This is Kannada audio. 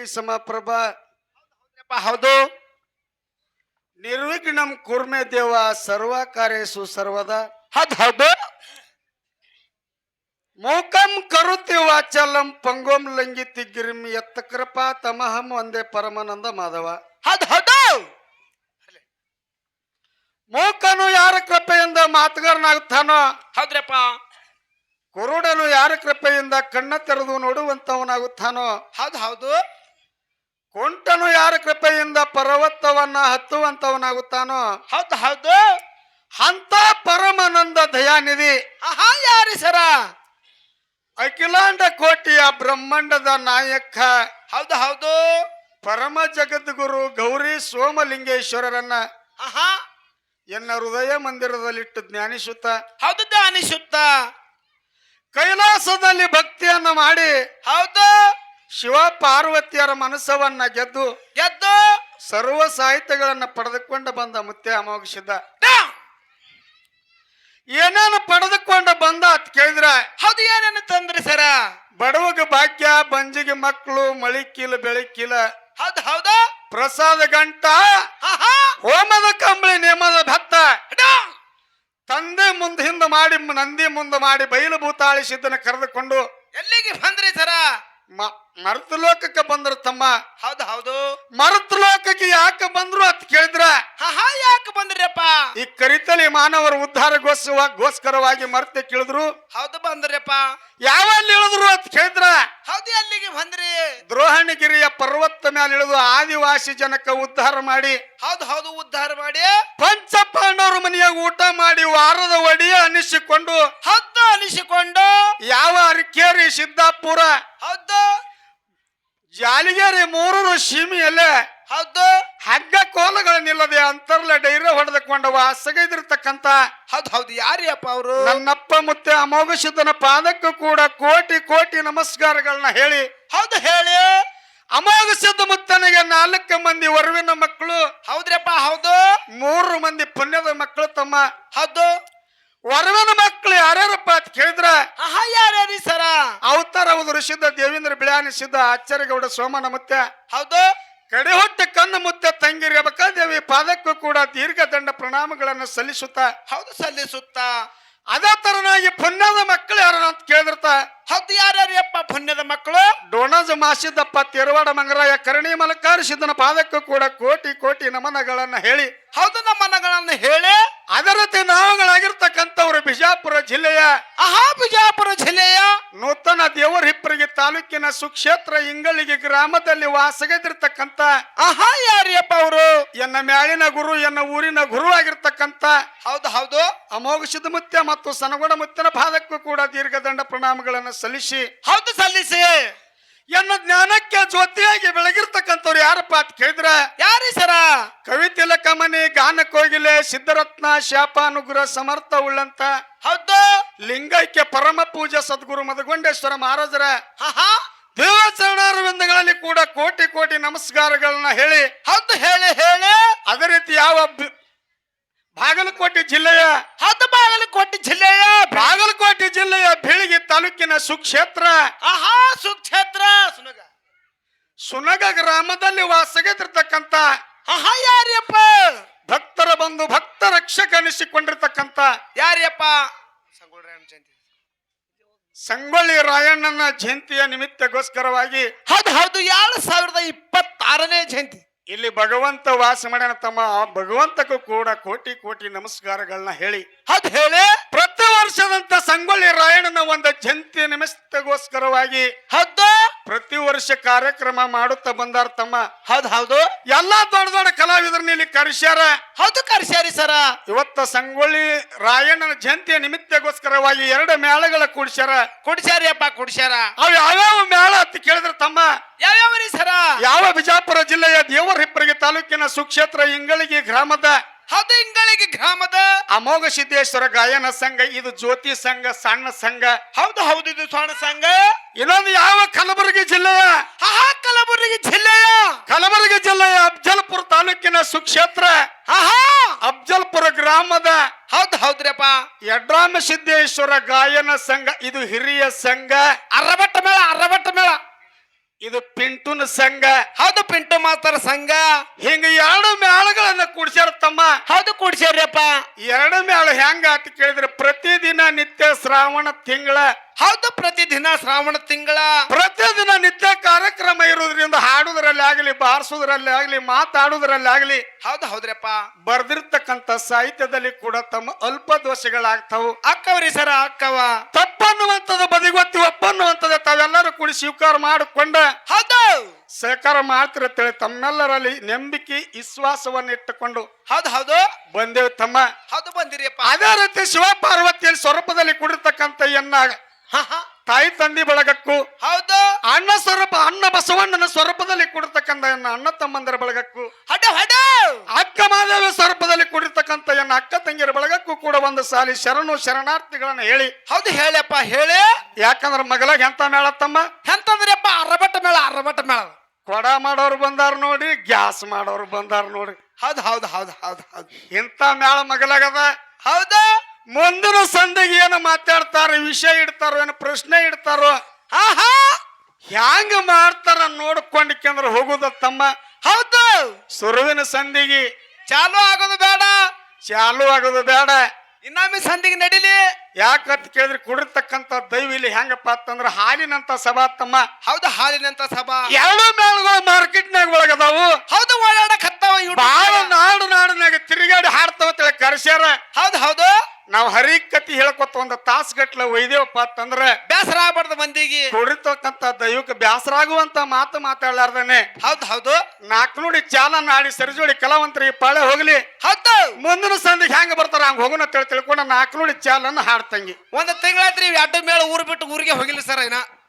ಕೋಟಿ ಸಮಪ್ರಭ. ಹೌದು. ನಿರ್ವಿಘ್ನಂ ಕುರ್ಮೆ ದೇವ ಸರ್ವ ಕಾರ್ಯಸು ಸರ್ವದ. ಹೌದು ಹೌದು. ಮೂಕಂ ಕರುತಿ ವಾಚಲಂ ಪಂಗೋಂ ಲಂಗಿತಿ ಗಿರಿಂ ಎತ್ತ ಕೃಪಾ ತಮಹಂ ಒಂದೇ ಪರಮಾನಂದ ಮಾಧವ. ಹೌದು ಹೌದು. ಮೂಕನು ಯಾರ ಕೃಪೆಯಿಂದ ಮಾತುಗಾರನಾಗುತ್ತಾನೋ. ಹೌದ್ರಪ್ಪ. ಕುರುಡನು ಯಾರ ಕೃಪೆಯಿಂದ ಕಣ್ಣ ತೆರೆದು ನೋಡುವಂತವನಾಗುತ್ತಾನೋ. ಹೌದು ಹೌದು. ಕುಂಟನು ಯಾರ ಕೃಪೆಯಿಂದ ಪರ್ವತವನ್ನ ಹತ್ತುವಂತವನಾಗುತ್ತಾನೋ? ಹೌದು ಹೌದು. ಅಂತ ಪರಮಾನಂದ ದಯಾನಿಧಿ. ಆಹಾ ಯಾರಿ ಸರ? ಅಖಿಲಾಂಡ ಕೋಟಿಯ ಬ್ರಹ್ಮಾಂಡದ ನಾಯಕ. ಹೌದು ಹೌದು. ಪರಮ ಜಗದ್ಗುರು ಗೌರಿ ಸೋಮಲಿಂಗೇಶ್ವರರನ್ನ ಆಹಾ. ಎನ್ನ ಹೃದಯ ಮಂದಿರದಲ್ಲಿಟ್ಟು ಜ್ಞಾನಿಸುತ್ತ ಹೌದು ಜ್ಞಾನಿಸುತ್ತ ಕೈಲಾಸದಲ್ಲಿ ಭಕ್ತಿಯನ್ನ ಮಾಡಿ ಹೌದು. ಶಿವ ಪಾರ್ವತಿಯರ ಮನಸ್ಸವನ್ನ ಗೆದ್ದು ಗೆದ್ದು ಸರ್ವ ಸಾಹಿತ್ಯಗಳನ್ನ ಪಡೆದುಕೊಂಡು ಬಂದ ಮುತ್ತೆ ಅಮೋಘಿಸಿದ್ದ. ಏನೇನು ಪಡೆದುಕೊಂಡು ಬಂದ ಅಂತ ಕೇಳಿದ್ರ ಅದು ಏನೇನು ತಂದ್ರಿ ಸರ? ಬಡವಗ ಭಾಗ್ಯ ಬಂಜಿಗೆ ಮಕ್ಕಳು ಮಳಿಕಿಲ್ಲ ಬೆಳಕಿಲ್ಲ ಹೌದು ಹೌದು. ಪ್ರಸಾದ ಗಂಟ ಹೋಮದ ಕಂಬಳಿ ನೇಮದ ಭತ್ತ. ತಂದೆ ಮುಂದೆ ಹಿಂದೆ ಮಾಡಿ ನಂದಿ ಮುಂದೆ ಮಾಡಿ ಬಯಲು ಭೂತಾಳಿಸಿದ್ದನ್ನ ಕರೆದುಕೊಂಡು ಎಲ್ಲಿಗೆ ಬಂದ್ರಿ ಸರ? ಮರುತ ಲೋಕಕ್ಕೆ ಬಂದ್ರ ತಮ್ಮ. ಹೌದು ಹೌದು. ಮರತ ಲೋಕಕ್ಕೆ ಯಾಕೆ ಬಂದ್ರು ಅಂತ ಕೇಳಿದ್ರ ಆಹಾ ಯಾಕೆ ಬಂದ್ರಿಯಪ್ಪ? ಈ ಕರಿತಲಿ ಮಾನವರ ಉದ್ಧಾರಗೋಸ್ಕರ ಗೋಸ್ಕರವಾಗಿ ಮರ್ತೆ ಕೇಳಿದ್ರು. ಹೌದು ಯಾವ ಯಾವಲ್ಲಿ ಇಳಿದ್ರು ಅಂತ ಕೇಳಿದ್ರ? ಹೌದು ಅಲ್ಲಿಗೆ ಬಂದ್ರಿ? ದ್ರೋಹಣಗಿರಿಯ ಪರ್ವತ ಮೇಲೆ ಇಳಿದು ಆದಿವಾಸಿ ಜನಕ ಉದ್ಧಾರ ಮಾಡಿ. ಹೌದು ಹೌದು ಉದ್ಧಾರ ಮಾಡಿ. ಪಂಚ ಪಾಂಡವರ ಮನೆಯಾಗ ಊಟ ಮಾಡಿ ವಾರದ ಒಡಿ ಅನಿಸಿಕೊಂಡು. ಹೌದು ಅನಿಸಿಕೊಂಡು. ಯಾವ ಅರಿಕೇರಿ ಸಿದ್ದಾಪುರ ಹೌದು. ಜಾಲಿಗೇರಿ ಮೂರೂರು ಸೀಮೆಯಲ್ಲೇ ಹೌದು. ಹಗ್ಗ ಕೋಲಗಳನ್ನಿಲ್ಲದೆ ಅಂತರ್ಲ ಡೈರ ಹೊಡೆದುಕೊಂಡವ ಸಗೈದಿರ್ತಕ್ಕಂತ ಹೌದು ಹೌದು. ಯಾರಿಯಪ್ಪ ಅವರು? ನನ್ನಪ್ಪ ಮುತ್ತೆ ಅಮೋಘ ಸಿದ್ಧನ ಪಾದಕ್ಕೂ ಕೂಡ ಕೋಟಿ ಕೋಟಿ ನಮಸ್ಕಾರಗಳನ್ನ ಹೇಳಿ. ಹೌದು ಹೇಳಿ. ಅಮೋಘ ಸಿದ್ಧ ಮುತ್ತನಿಗೆ ನಾಲ್ಕು ಮಂದಿ ವರವಿನ ಮಕ್ಕಳು. ಹೌದ್ರಪ್ಪ ಹೌದು. ಮೂರು ಮಂದಿ ಪುಣ್ಯದ ಮಕ್ಕಳು ತಮ್ಮ. ಹೌದು. ವರವನ ಮಕ್ಕಳು ಯಾರ್ಯಾರಪ್ಪ ಅಂತ ಕೇಳಿದ್ರ? ಆಹಾ ಯಾರ್ಯಾರಿ ಸರ? ಅವತಾರ ಹೌದು ಋಷಿದ್ದ ದೇವೇಂದ್ರ ಬಿಳಾನಿ ಸಿದ್ಧ ಆಚಾರ್ಯಗೌಡ ಸೋಮನ ಮತ್ತೆ. ಹೌದು. ಕಡೆ ಹೊಟ್ಟೆ ಕಣ್ಣು ಮುತ್ತೆ ತಂಗಿರಿಯ ದೇವಿ ಪಾದಕ್ಕೂ ಕೂಡ ದೀರ್ಘದಂಡ ಪ್ರಣಾಮಗಳನ್ನು ಸಲ್ಲಿಸುತ್ತಾ. ಹೌದು ಸಲ್ಲಿಸುತ್ತ. ಅದೇ ತರನಾಗಿ ಪುಣ್ಯದ ಮಕ್ಕಳು ಯಾರು ಅಂತ ಕೇಳಿದಿರ್ತ? ಹೌದು ಯಾರ್ಯಾರಿಯಪ್ಪ ಪುಣ್ಯದ ಮಕ್ಕಳು? ಡೋಣಜ ಮಾಸಿದ್ದಪ್ಪ ತಿರುವಾಡ ಮಂಗರಾಯ ಕರಣಿ ಮಲಕಾರ ಪಾದಕ್ಕೂ ಕೂಡ ಕೋಟಿ ಕೋಟಿ ನಮನಗಳನ್ನ ಹೇಳಿ. ಹೌದು ನಮನಗಳನ್ನು ಹೇಳಿ. ಅದರತೆ ರೀತಿ ನಾವುಗಳಾಗಿರ್ತಕ್ಕಂಥವ್ರು ಬಿಜಾಪುರ ಜಿಲ್ಲೆಯ ಆಹಾ ಬಿಜಾಪುರ ಜಿಲ್ಲೆಯ ನೂತನ ದೇವರ ಹಿಪ್ಪರಿಗೆ ತಾಲೂಕಿನ ಸುಕ್ಷೇತ್ರ ಇಂಗಳಿಗೆ ಗ್ರಾಮದಲ್ಲಿ ವಾಸಗದಿರ್ತಕ್ಕಂಥ ಆಹಾ ಯಾರಿಯಪ್ಪ ಅವರು ಎನ್ನ ಮ್ಯಾಳಿನ ಗುರು ಎನ್ನ ಊರಿನ ಗುರು ಆಗಿರ್ತಕ್ಕಂಥ ಹೌದು ಹೌದು. ಅಮೋಘ ಸಿದ್ಧಮುತ್ಯ ಮತ್ತು ಸನಗುಣ ಮುತ್ತಿನ ಪಾದಕ್ಕೂ ಕೂಡ ದೀರ್ಘದಂಡ ಪ್ರಣಾಮಗಳನ್ನು ಸಲ್ಲಿಸಿ ಹೌದು ಸಲ್ಲಿಸಿ. ಎನ್ನ ಜ್ಞಾನಕ್ಕೆ ಜ್ಯೋತಿಯಾಗಿ ಬೆಳಗಿರ್ತಕ್ಕಂಥವ್ರು ಯಾರಪ್ಪ ಅಂತ ಕೇಳಿದ್ರ ಯಾರಿ ಸರ? ಕವಿ ತಿಲಕಮನಿ ಗಾನ ಕೋಗಿಲೆ ಸಿದ್ಧರತ್ನ ಶಾಪಾನುಗ್ರಹ ಸಮರ್ಥ ಉಳ್ಳಂತ ಹೌದು. ಲಿಂಗೈಕ್ಯ ಪರಮ ಪೂಜಾ ಸದ್ಗುರು ಮದಗೊಂಡೇಶ್ವರ ಮಹಾರಾಜರ ದೇವಚರಣಾರವಿಂದಗಳಲ್ಲಿ ಕೂಡ ಕೋಟಿ ಕೋಟಿ ನಮಸ್ಕಾರಗಳನ್ನ ಹೇಳಿ ಹೌದು ಹೇಳಿ ಹೇಳಿ. ಅದೇ ರೀತಿ ಯಾವ ಬಾಗಲಕೋಟೆ ಜಿಲ್ಲೆಯ ಹೌದು ಬಾಗಲಕೋಟೆ ಜಿಲ್ಲೆಯ ಬಾಗಲಕೋಟೆ ಜಿಲ್ಲೆಯ ಬೀಳಿಗೆ ತಾಲೂಕಿನ ಸುಕ್ಷೇತ್ರ ಆಹಾ ಸುನಗ ಗ್ರಾಮದಲ್ಲಿ ವಾಸಗದಿರ್ತಕ್ಕಂಥ ಯಾರ್ಯಪ್ಪ ಯಾರಿಯಪ್ಪ ಭಕ್ತರ ಬಂದು ಭಕ್ತ ರಕ್ಷಕ ಅನಿಸಿಕೊಂಡಿರ್ತಕ್ಕಂಥ ಸಂಗೊಳ್ಳಿ ರಾಯಣ್ಣ ಜಯಂತಿ. ಸಂಗೊಳ್ಳಿ ರಾಯಣ್ಣನ ಜಯಂತಿಯ ನಿಮಿತ್ತಗೋಸ್ಕರವಾಗಿ ಹೌದು ಹೌದು ಎರಡು ಸಾವಿರದ ಇಪ್ಪತ್ತಾರನೇ ಜಯಂತಿ. ಇಲ್ಲಿ ಭಗವಂತ ವಾಸ ಮಾಡ್ಯಾನ ತಮ್ಮ ಆ ಭಗವಂತಕ್ಕೂ ಕೂಡ ಕೋಟಿ ಕೋಟಿ ನಮಸ್ಕಾರಗಳನ್ನ ಹೇಳಿ ಅದ್ ಹೇಳಿ. ಪ್ರತಿ ವರ್ಷದಂತ ಸಂಗೊಳ್ಳಿ ರಾಯಣ್ಣನ ಒಂದು ಜಯಂತಿ ನಿಮಿತ್ತಗೋಸ್ಕರವಾಗಿ ಹೌದು. ಪ್ರತಿ ವರ್ಷ ಕಾರ್ಯಕ್ರಮ ಮಾಡುತ್ತಾ ಬಂದಾರ ತಮ್ಮ. ಹೌದ್ ಹೌದು. ಎಲ್ಲಾ ದೊಡ್ಡ ದೊಡ್ಡ ಕಲಾವಿದರನ್ನ ಇಲ್ಲಿ ಕರೆಸ್ಯಾರ. ಹೌದು ಕರ್ಸ್ಯಾರಿ ಸರ. ಇವತ್ತ ಸಂಗೊಳ್ಳಿ ರಾಯಣ್ಣನ ಜಯಂತಿಯ ನಿಮಿತ್ತಗೋಸ್ಕರವಾಗಿ ಎರಡು ಮೇಳಗಳ ಕೂಡಿಸ್ಯಾರ. ಕುಡ್ಸ್ಯಾರಿಯಪ್ಪ ಕುಡ್ಸ್ಯಾರ. ಅವ್ ಯಾವ್ಯಾವ ಮೇಳ ಅಂತ ಕೇಳಿದ್ರ ತಮ್ಮ? ಯಾವ್ಯಾವರಿ ಸರ? ಯಾವ ಬಿಜಾಪುರ ಜಿಲ್ಲೆಯ ದೇವರ ಹಿಪ್ಪರಿಗೆ ತಾಲೂಕಿನ ಸುಕ್ಷೇತ್ರ ಇಂಗಳಿಗೆ ಗ್ರಾಮದ ಹೌದು ಇಂಗಳಿಗೆ ಗ್ರಾಮದ ಅಮೋಘ ಸಿದ್ದೇಶ್ವರ ಗಾಯನ ಸಂಘ ಇದು ಜ್ಯೋತಿ ಸಂಘ ಸಣ್ಣ ಸಂಘ. ಹೌದು ಹೌದು ಇದು ಸಣ್ಣ ಸಂಘ. ಇನ್ನೊಂದು ಯಾವ ಕಲಬುರಗಿ ಜಿಲ್ಲೆಯ? ಆಹಾ ಕಲಬುರಗಿ ಜಿಲ್ಲೆಯ. ಕಲಬುರಗಿ ಜಿಲ್ಲೆಯ ಅಫ್ಜಲ್ಪುರ ತಾಲೂಕಿನ ಸುಕ್ಷೇತ್ರ. ಆಹಾ ಅಫ್ಜಲ್ಪುರ ಗ್ರಾಮದ ಹೌದು ಹೌದ್ರಪ್ಪ. ಯಡ್ರಾಮ ಸಿದ್ದೇಶ್ವರ ಗಾಯನ ಸಂಘ ಇದು ಹಿರಿಯ ಸಂಘ. ಅರ್ರಬಟ್ಟ ಮೇಳ ಅರ್ರಬಟ್ಟ ಮೇಳ. ಇದು ಪಿಂಟುನ ಸಂಘ. ಹೌದು ಪಿಂಟು ಮಾಸ್ತರ ಸಂಘ. ಹಿಂಗ ಎರಡು ಮೇಳಗಳನ್ನ ಕುಡ್ಸ್ಯಾರ ತಮ್ಮ. ಹೌದು ಕೂಡ್ಸ್ಯಾರ್ಯಪ್ಪ. ಎರಡು ಮೇಳ ಹೆಂಗ ಅಂತ ಕೇಳಿದ್ರೆ ಪ್ರತಿದಿನ ನಿತ್ಯ ಶ್ರಾವಣ ತಿಂಗಳ. ಹೌದು ಪ್ರತಿದಿನ ಶ್ರಾವಣ ತಿಂಗಳ. ಪ್ರತಿದಿನ ನಿತ್ಯ ಕಾರ್ಯಕ್ರಮ ಇರೋದ್ರಿಂದ ಹಾಡುದ್ರಲ್ಲಿ ಆಗಲಿ ಬಾರಿಸೋದ್ರಲ್ಲಿ ಆಗಲಿ ಮಾತಾಡುದ್ರಲ್ಲಿ ಆಗಲಿ ಹೌದು ಹೌದ್ರಪ್ಪ. ಬರ್ದಿರ್ತಕ್ಕಂತ ಸಾಹಿತ್ಯದಲ್ಲಿ ಕೂಡ ತಮ್ಮ ಅಲ್ಪ ದೋಷಗಳಾಗ್ತಾವು. ಅಕ್ಕವ್ರಿ ಸರ ಅಕ್ಕವ. ತಪ್ಪನ್ನುವಂಥದ್ದು ಬದಿಗೊತ್ತಿ ಒಪ್ಪನ್ನುವಂಥದ್ದು ತಾವೆಲ್ಲರೂ ಕೂಡಿ ಸ್ವೀಕಾರ ಮಾಡಿಕೊಂಡ. ಹೌದು. ಸಹಕಾರ ಮಾಡ್ತಿರತ್ತೇಳಿ ತಮ್ಮೆಲ್ಲರಲ್ಲಿ ನಂಬಿಕೆ ವಿಶ್ವಾಸವನ್ನು ಇಟ್ಟುಕೊಂಡು ಹೌದು ಹೌದು. ಬಂದೇವು ತಮ್ಮ. ಹೌದು ಬಂದಿರಿಯಪ್ಪ ಅದೇ ರೀತಿ ಶಿವ ಪಾರ್ವತಿಯಲ್ಲಿ ಸ್ವರೂಪದಲ್ಲಿ ಕುಡಿರ್ತಕ್ಕಂಥ ಎನ್ನಾಗ. ಹ, ಹ. ತಾಯಿ ತಂದಿ ಬಳಗಕ್ಕೂ ಹೌದು. ಅಣ್ಣ ಸ್ವರೂಪ ಅಣ್ಣ ಬಸವಣ್ಣನ ಸ್ವರೂಪದಲ್ಲಿ ಕುಡಿರ್ತಕ್ಕಂಥ ಎನ್ನ ಅಣ್ಣ ತಮ್ಮಂದರ ಬಳಗಕ್ಕೂ ಹಡ ಹಡ. ಅಕ್ಕ ಮಾದೇವ ಸ್ವರೂಪದಲ್ಲಿ ಕುಡಿರ್ತಕ್ಕಂಥ ಎನ್ನ ಅಕ್ಕ ತಂಗಿಯರ ಬಳಗಕ್ಕೂ ಕೂಡ ಒಂದು ಸಾಲಿ ಶರಣು ಶರಣಾರ್ಥಿಗಳನ್ನ ಹೇಳಿ. ಹೌದು ಹೇಳಪ್ಪ ಹೇಳಿ. ಯಾಕಂದ್ರ ಮಗಲಾಗ ಎಂತ ಮೇಳ ತಮ್ಮ? ಎಂತಂದ್ರಪ್ಪ ಅರಬಟ್ಟ ಮೇಳ ಅರಬಟ್ಟ ಮೇಳ. ಕೊಡ ಮಾಡೋರು ಬಂದಾರ ನೋಡಿ ಗ್ಯಾಸ್ ಮಾಡೋರು ಬಂದಾರ ನೋಡಿ. ಹೌದು ಹೌದು ಹೌದು ಹೌದು ಹೌದು. ಇಂಥ ಮೇಳ ಮಗಲಾಗದ? ಹೌದು. ಮುಂದಿನ ಸಂದಿಗೆ ಏನು ಮಾತಾಡ್ತಾರ ವಿಷಯ ಇಡ್ತಾರೋ ಏನು ಪ್ರಶ್ನೆ ಇಡ್ತಾರೋ ಆಹಾ ಹ್ಯಾಂಗ ಮಾಡ್ತಾರ ನೋಡ್ಕೊಂಡಿಕ್ಕಂದ್ರ ಹೋಗುದ ತಮ್ಮ. ಹೌದು ಸುರುವಿನ ಸಂದಿಗೆ ಚಾಲು ಆಗೋದು ಬೇಡ ಚಾಲು ಆಗೋದು ಬೇಡ. ಇನ್ನೊಮ್ಮೆ ಸಂದಿಗೆ ನಡಿಲಿ. ಯಾಕಂತ ಕೇಳಿದ್ರೆ ಕುಡಿರ್ತಕ್ಕಂಥ ದೈವ ಇಲ್ಲಿ ಹೆಂಗಪ್ಪ ಅಂತಂದ್ರ ಹಾಲಿನಂತ ಸಭಾ ತಮ್ಮ. ಹೌದು ಹಾಲಿನಂತ ಸಭಾ. ಎರಡು ಮೇಳಗಳು ಮಾರ್ಕೆಟ್ನಾಗ ಒಳಗದಾವು. ಹೌದು ಓಡಾಡಕ್ ಹತ್ತಾವ ಬಾಳ ನಾಡು ನಾಡಿನಾಗ ತಿರುಗಾಡಿ ಹಾಡ್ತಾವ ಕರ್ಸ್ಯಾರ. ಹೌದು ಹೌದು. ನಾವ್ ಹರಿಕತಿ ಹೇಳ್ಕೊತ ಒಂದ್ ತಾಸ್ ಗಟ್ಲೆ ಒಯ್ದೇವಪ್ಪ ಅಂತಂದ್ರೆ ಬೇಸರ ಆಗ್ಬಾರ್ದು ಮಂದಿಗೆ. ಕುಡಿತಕ್ಕಂಥ ದೈವಕ್ಕೆ ಬ್ಯಾಸರಾಗುವಂತ ಮಾತು ಮಾತಾಡ್ಲಾರ್ದೇನೆ. ಹೌದು ಹೌದು. ನಾಲ್ಕುನುಡಿ ಚಾಲ ನಾಡಿ ಸರಿಜೋಡಿ ಕಲಾವಂತರಿಗೆ ಪಾಳೆ ಹೋಗ್ಲಿ. ಹೌದು. ಮುಂದಿನ ಸಂದಿಗೆ ಹೆಂಗ ಬರ್ತಾರ ಹಂಗ ಹೋಗೋಣ ತಿಳ್ಕೊಂಡ ತಿಳ್ಕೊಂಡು ನೋಡಿ ನುಡಿ ಚಾಲನ್ನ ಹಾಡ್ತಂಗಿ. ಒಂದು ತಿಂಗಳಾದ್ರಿ ಅಡ್ಡ ಮೇಳ ಊರು ಬಿಟ್ಟು ಊರಿಗೆ ಹೋಗಿಲ್ಲ ಸರ್ ಇನ್ನ.